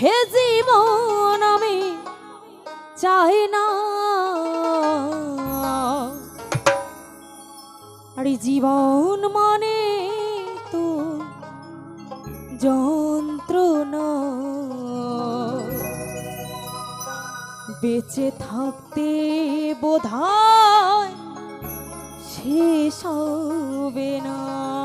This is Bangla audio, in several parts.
হে জীবন আমি চাই না। আরে জীবন মানে তো যন্ত্রণা। বেঁচে থাকতে বোধায় শেষ হবে না।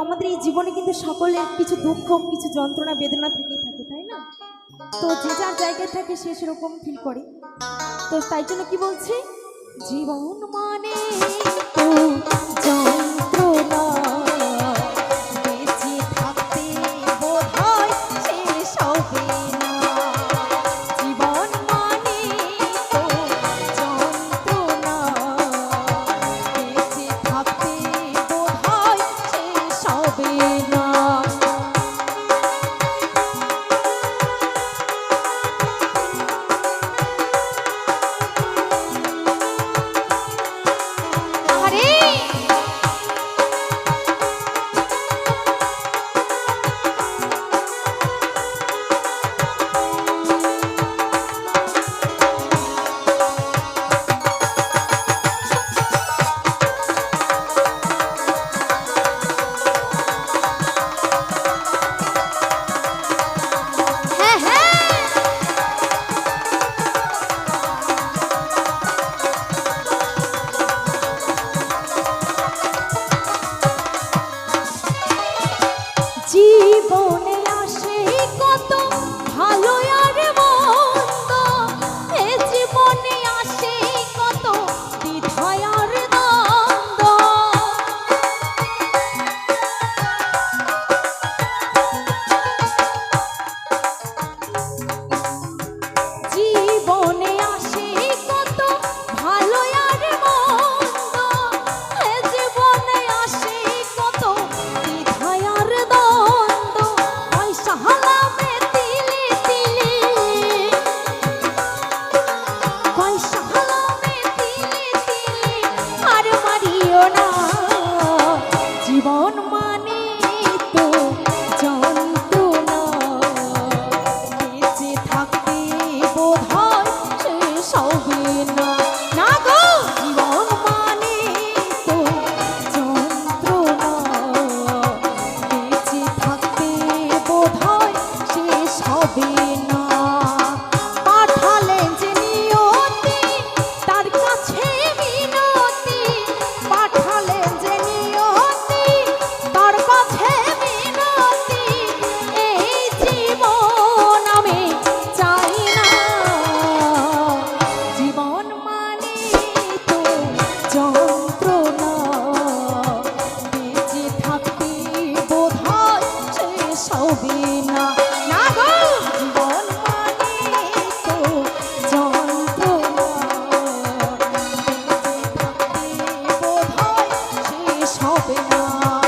আমাদের এই জীবনে কিন্তু সকলের কিছু দুঃখ, কিছু যন্ত্রণা, বেদনা থেকেই থাকে, তাই না? তো যে যার জায়গায় থাকে সে সেরকম ফিল করে। তো তাই জন্য কি বলছি? জীবন মানে জীবনে আসে কত Bye. হবে না।